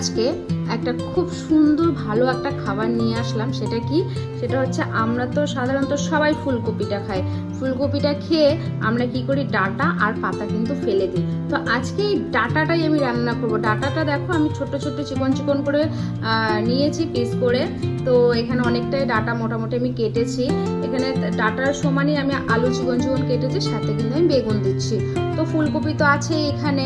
আজকে একটা খুব সুন্দর, ভালো একটা খাবার নিয়ে আসলাম। সেটা কি? সেটা হচ্ছে আমরা তো সাধারণত সবাই ফুলকপিটা খাই। ফুলকপিটা খেয়ে আমরা কি করি? ডাটা আর পাতা কিন্তু ফেলে দিই। তো আজকে এই ডাটাটাই আমি রান্না করব। ডাটাটা দেখো, আমি ছোট ছোট চিকন চিকন করে নিয়েছি পিস করে। তো এখানে অনেকটাই ডাটা মোটামুটি আমি কেটেছি। এখানে ডাটার সমানই আমি আলু চিকন চিকন কেটেছি, সাথে কিন্তু আমি বেগুন দিচ্ছি। তো ফুলকপি তো আছেই এখানে।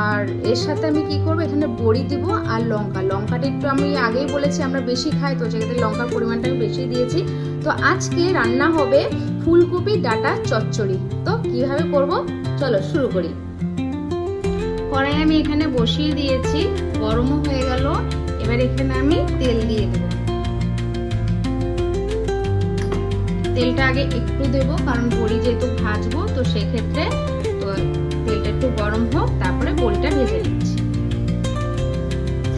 আর এর সাথে আমি কি করব? এখানে বড়ি দিব আর লঙ্কা। লঙ্কা লঙ্কাটা একটু আমি আগেই বলেছি, আমরা বেশি খাই তো, সেক্ষেত্রে লঙ্কার পরিমাণটা আমি বেশি দিয়েছি। তো আজকে রান্না হবে ফুলকপি ডাটা চচ্চড়ি। তো কীভাবে করব? চলো শুরু করি। কড়াই আমি এখানে বসিয়ে দিয়েছি, গরমও হয়ে গেল, এবার এখানে আমি তেল দিয়ে দেবো। তেলটা আগে একটু দেব, কারণ বড়ি যেহেতু ভাজবো, তো সেক্ষেত্রে তো তেলটা একটু গরম হোক, তারপরে বড়িটা ভেজে নিচ্ছি।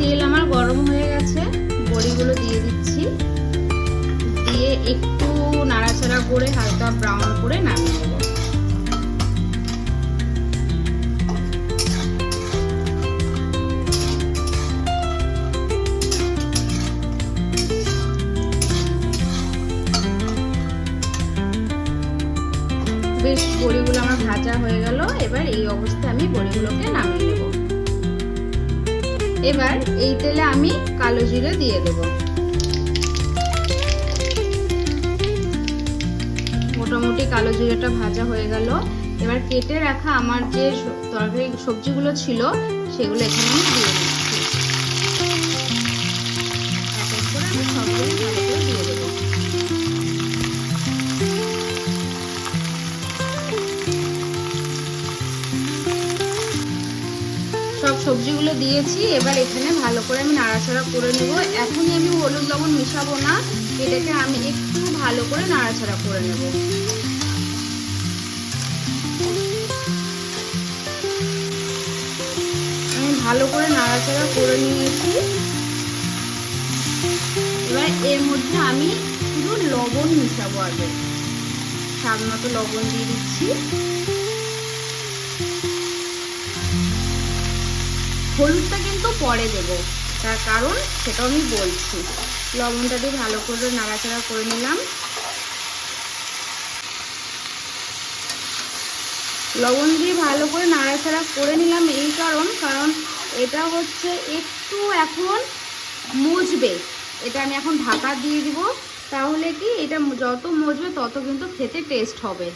তেল আমার গরম হয়ে গেছে, বড়িগুলো দিয়ে দিচ্ছি। দিয়ে একটু নাড়াচাড়া করে হালকা ব্রাউন করে নামিয়ে দেবো বেশ, বড়িগুলো আমার ভাজা হয়ে গেল। এবার এই অবস্থায় আমি বড়িগুলোকে নামিয়ে নেব। এবার এই তেলে আমি কালো জিরে দিয়ে দেব। মোটামুটি কালো জিরেটা ভাজা হয়ে গেল। এবার কেটে রাখা আমার যে তরকারি সবজিগুলো ছিল, সেগুলো এখানে আমি দিয়ে সবজিগুলো দিয়েছি, এবার এখানে ভালো করে আমি নাড়াচাড়া করে নেব। এখনই আমি হলুদ লবণ মিশাবো না, এটাকে আমি একটু ভালো করে নাড়াচাড়া করে নেব। আমি ভালো করে নাড়াচাড়া করে নিয়েছি। এবার এর মধ্যে আমি শুধু লবণ মিশাবো আগে। স্বাদ মতো লবণ দিয়ে দিচ্ছি। হলুদটা কিন্তু পরে দেব। তার কারণ সেটাও আমি বলছি। লবণটা দিয়ে ভালো করে নাড়াচাড়া করে নিলাম। লবণ দিয়ে ভালো করে নাড়াচাড়া করে নিলাম এই কারণ কারণ এটা হচ্ছে একটু এখন মজবে। এটা আমি এখন ঢাকা দিয়ে দিব। তাহলে কি এটা যত মজবে তত কিন্তু খেতে টেস্ট হবে।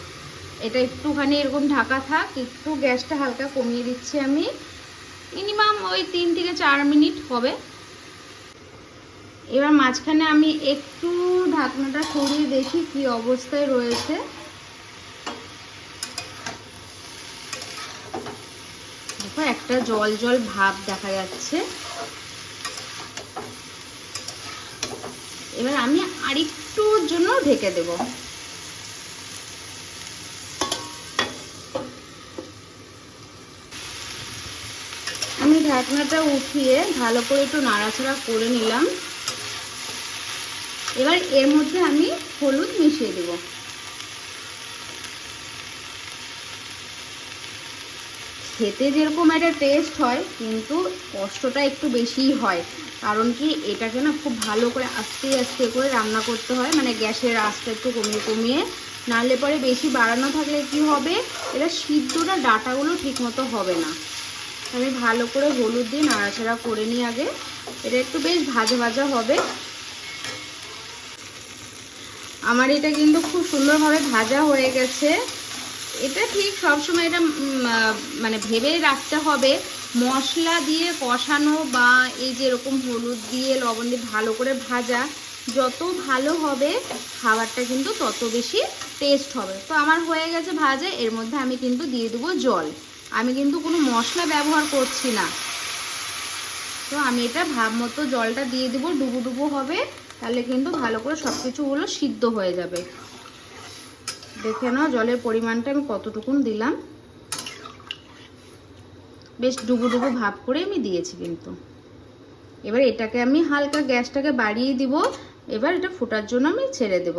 এটা একটুখানি এরকম ঢাকা থাক, একটু গ্যাসটা হালকা কমিয়ে দিচ্ছি আমি। মিনিমাম ওই তিন থেকে চার মিনিট হবে। এবার মাঝখানে আমি একটু ঢাকনাটা সরিয়ে দেখি কি অবস্থায় রয়েছে। দেখো, একটা জল জল ভাব দেখা যাচ্ছে। এবার আমি আরেকটুর জন্য ঢেকে দেবো আমি ঢাকনাটা উঠিয়ে ভালো করে একটু নাড়াচাড়া করে নিলাম। এবার এর মধ্যে আমি হলুদ মিশিয়ে দেব। খেতে যেরকম একটা টেস্ট হয়, কিন্তু কষ্টটা একটু বেশিই হয়। কারণ কি, এটাকে না খুব ভালো করে আস্তে আস্তে করে রান্না করতে হয়। মানে গ্যাসের আঁচটা একটু কমিয়ে কমিয়ে। নাহলে পরে বেশি বাড়ানো থাকলে কি হবে? এটা সিদ্ধটা ডাটাগুলো ঠিকমতো হবে না। আমি ভালো করে হলুদ দিয়ে নাড়াচাড়া করে নিই আগে। এটা একটু বেশ ভাজা ভাজা হবে। আমার এটা কিন্তু খুব সুন্দরভাবে ভাজা হয়ে গেছে। এটা ঠিক সবসময় এটা মানে ভেবে রাখতে হবে। মশলা দিয়ে কষানো বা এই যে এরকম হলুদ দিয়ে লবণ দিয়ে ভালো করে ভাজা, যত ভালো হবে খাবারটা কিন্তু তত বেশি টেস্ট হবে। তো আমার হয়ে গেছে ভাজা, এর মধ্যে আমি কিন্তু দিয়ে দেবো জল। আমি কিন্তু কোনো মশলা ব্যবহার করছি না। তো আমি এটা ভাব মতো জলটা দিয়ে দেবো, ডুবু ডুবু হবে। তাহলে কিন্তু ভালো করে সব কিছুগুলো সিদ্ধ হয়ে যাবে। দেখে নাও জলের পরিমাণটা আমি কতটুকুন দিলাম। বেশ ডুবু ডুবু ভাব করে আমি দিয়েছি কিন্তু। এবার এটাকে আমি হালকা গ্যাসটাকে বাড়িয়ে দিব। এবার এটা ফোটার জন্য আমি ছেড়ে দেব।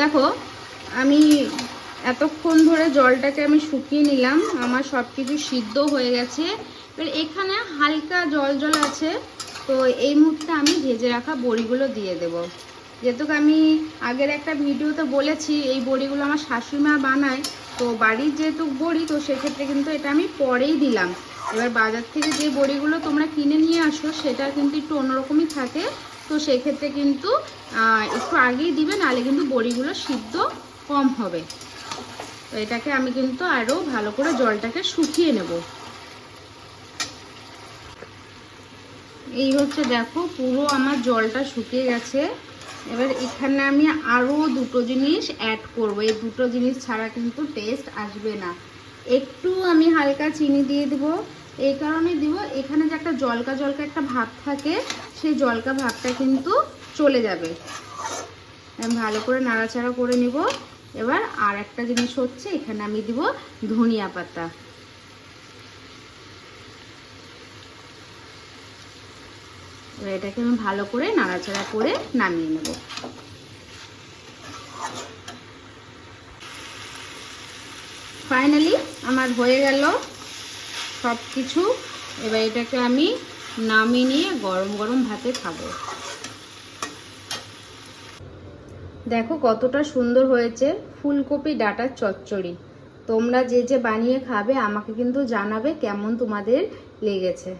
দেখো আমি এতক্ষণ ধরে জলটাকে আমি শুকিয়ে নিলাম, আমার সব কিছু সিদ্ধ হয়ে গেছে। এবার এখানে হালকা জল জল আছে, তো এই মুহূর্তে আমি ভেজে রাখা বড়িগুলো দিয়ে দেব। যেহেতু আমি আগের একটা ভিডিওতে বলেছি, এই বড়িগুলো আমার শাশুড়ি মা বানায়, তো বাড়ির যেহেতু বড়ি, তো সেক্ষেত্রে কিন্তু এটা আমি পরেই দিলাম। এবার বাজার থেকে যে বড়িগুলো তোমরা কিনে নিয়ে আসো, সেটা কিন্তু একটু অন্যরকমই থাকে। তো সেক্ষেত্রে কিন্তু একটু আগেই দিবে, নাহলে কিন্তু বড়িগুলো সিদ্ধ কম হবে। তো এটাকে আমি কিন্তু আরও ভালো করে জলটাকে শুকিয়ে নেব। এই হচ্ছে দেখো, পুরো আমার জলটা শুকিয়ে গেছে। এবার এখানে আমি আরও দুটো জিনিস অ্যাড করব। এই দুটো জিনিস ছাড়া কিন্তু টেস্ট আসবে না। একটু আমি হালকা চিনি দিয়ে দিব। এই কারণে দিব, এখানে যে একটা জলকা জলকা একটা ভাব থাকে, সেই জলকা ভাবটা কিন্তু চলে যাবে। আমি ভালো করে নাড়াচাড়া করে নিব। এবার আর একটা জিনিস হচ্ছে, এখানে আমি দিব ধনিয়া পাতা। এবার এটাকে আমি ভালো করে নাড়াচাড়া করে নামিয়ে নেব। ফাইনালি আমার হয়ে গেল সব কিছু এবার এটাকে আমি নামিয়ে নিয়ে গরম গরম ভাতে খাব। দেখো কতটা সুন্দর হয়েছে ফুলকপি ডাটার চচ্চড়ি। তোমরা যে যে বানিয়ে খাবে, আমাকে কিন্তু জানাবে কেমন তোমাদের লেগেছে।